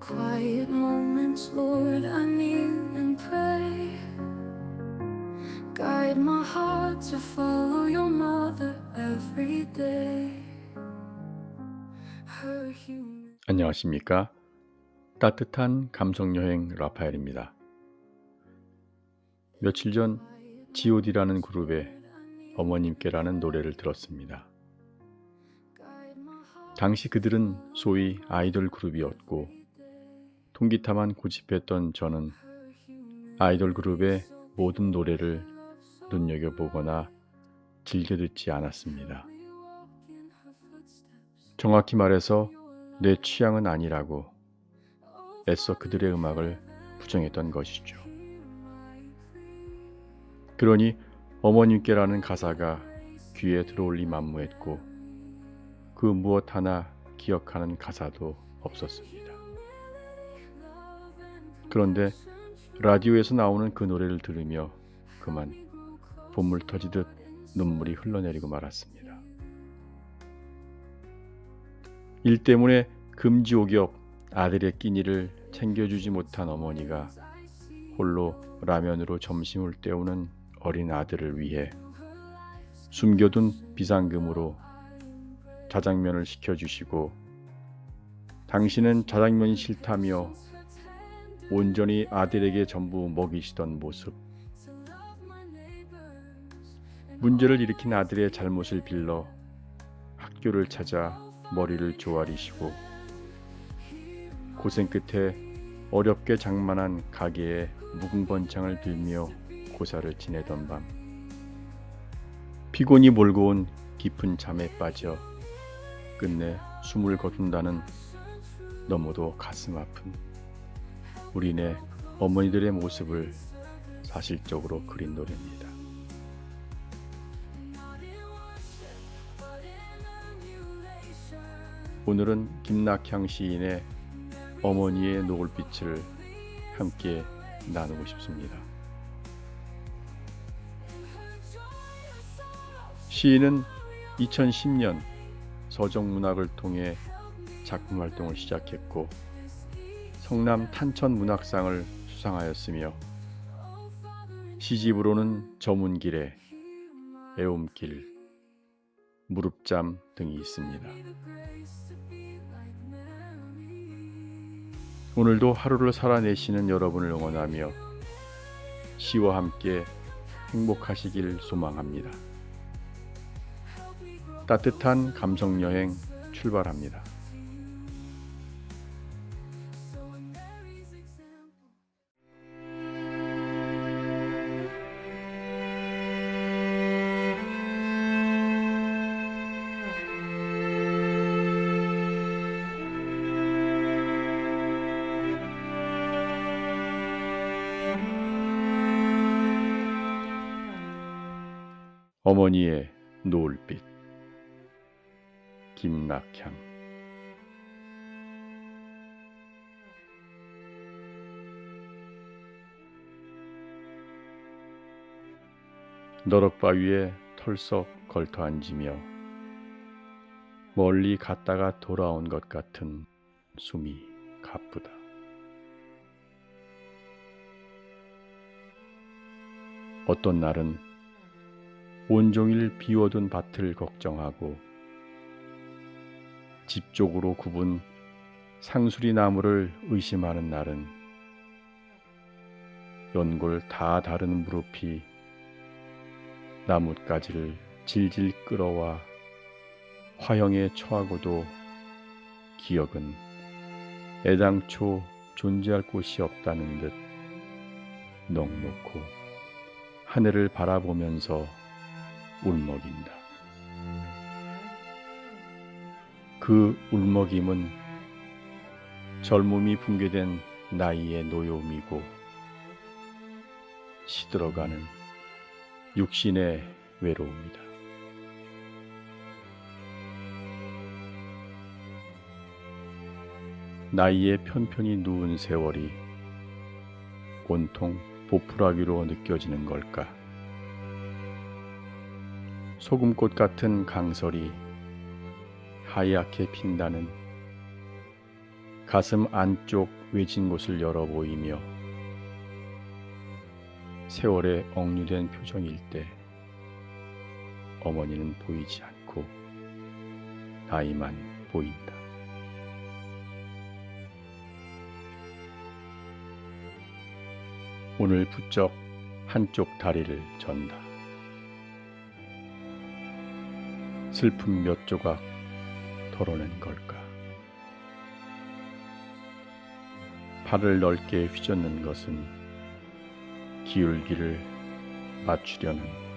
quiet moments, Lord, I kneel and pray. Guide my heart to follow your mother every day. Her human. 안녕하십니까? 따뜻한 감성 여행 라파엘입니다. 며칠 전 G.O.D라는 그룹의 어머님께라는 노래를 들었습니다. 당시 그들은 소위 아이돌 그룹이었고 통기타만 고집했던 저는 아이돌 그룹의 모든 노래를 눈여겨보거나 즐겨 듣지 않았습니다. 정확히 말해서 내 취향은 아니라고 애써 그들의 음악을 부정했던 것이죠. 그러니 어머님께라는 가사가 귀에 들어올리 만무했고 그 무엇 하나 기억하는 가사도 없었습니다. 그런데 라디오에서 나오는 그 노래를 들으며 그만 봇물 터지듯 눈물이 흘러내리고 말았습니다. 일 때문에 금지옥엽 아들의 끼니를 챙겨주지 못한 어머니가 홀로 라면으로 점심을 때우는 어린 아들을 위해 숨겨둔 비상금으로 자장면을 시켜주시고 당신은 자장면이 싫다며 온전히 아들에게 전부 먹이시던 모습. 문제를 일으킨 아들의 잘못을 빌러 학교를 찾아 머리를 조아리시고 고생 끝에 어렵게 장만한 가게에 묵은 번창을 빌며 고사를 지내던 밤. 피곤이 몰고 온 깊은 잠에 빠져 끝내 숨을 거둔다는 너무도 가슴 아픈 우리네 어머니들의 모습을 사실적으로 그린 노래입니다. 오늘은 김낙향 시인의 어머니의 노을빛을 함께 나누고 싶습니다. 시인은 2010년 서정문학을 통해 작품 활동을 시작했고 성남 탄천 문학상을 수상하였으며 시집으로는 저문길에 애옴길, 무릎잠 등이 있습니다. 오늘도 하루를 살아내시는 여러분을 응원하며 시와 함께 행복하시길 소망합니다. 따뜻한 감성 여행 출발합니다. 어머니의 노을빛 김낙향 너럭바위에 털썩 걸터 앉으며 멀리 갔다가 돌아온 것 같은 숨이 가쁘다. 어떤 날은 온종일 비워둔 밭을 걱정하고 집 쪽으로 굽은 상수리 나무를 의심하는 날은 연골 다 다른 무릎이 나뭇가지를 질질 끌어와 화형에 처하고도 기억은 애당초 존재할 곳이 없다는 듯 넉넉고 하늘을 바라보면서 울먹인다. 그 울먹임은 젊음이 붕괴된 나이의 노여움이고 시들어가는 육신의 외로움이다. 나이에 편편히 누운 세월이 온통 보풀하기로 느껴지는 걸까? 소금꽃 같은 강설이 하얗게 핀다는 가슴 안쪽 외진 곳을 열어 보이며 세월에 억류된 표정일 때 어머니는 보이지 않고 나이만 보인다. 오늘 부쩍 한쪽 다리를 전다. 슬픔 몇 조각 덜어낸 걸까? 팔을 넓게 휘젓는 것은 기울기를 맞추려는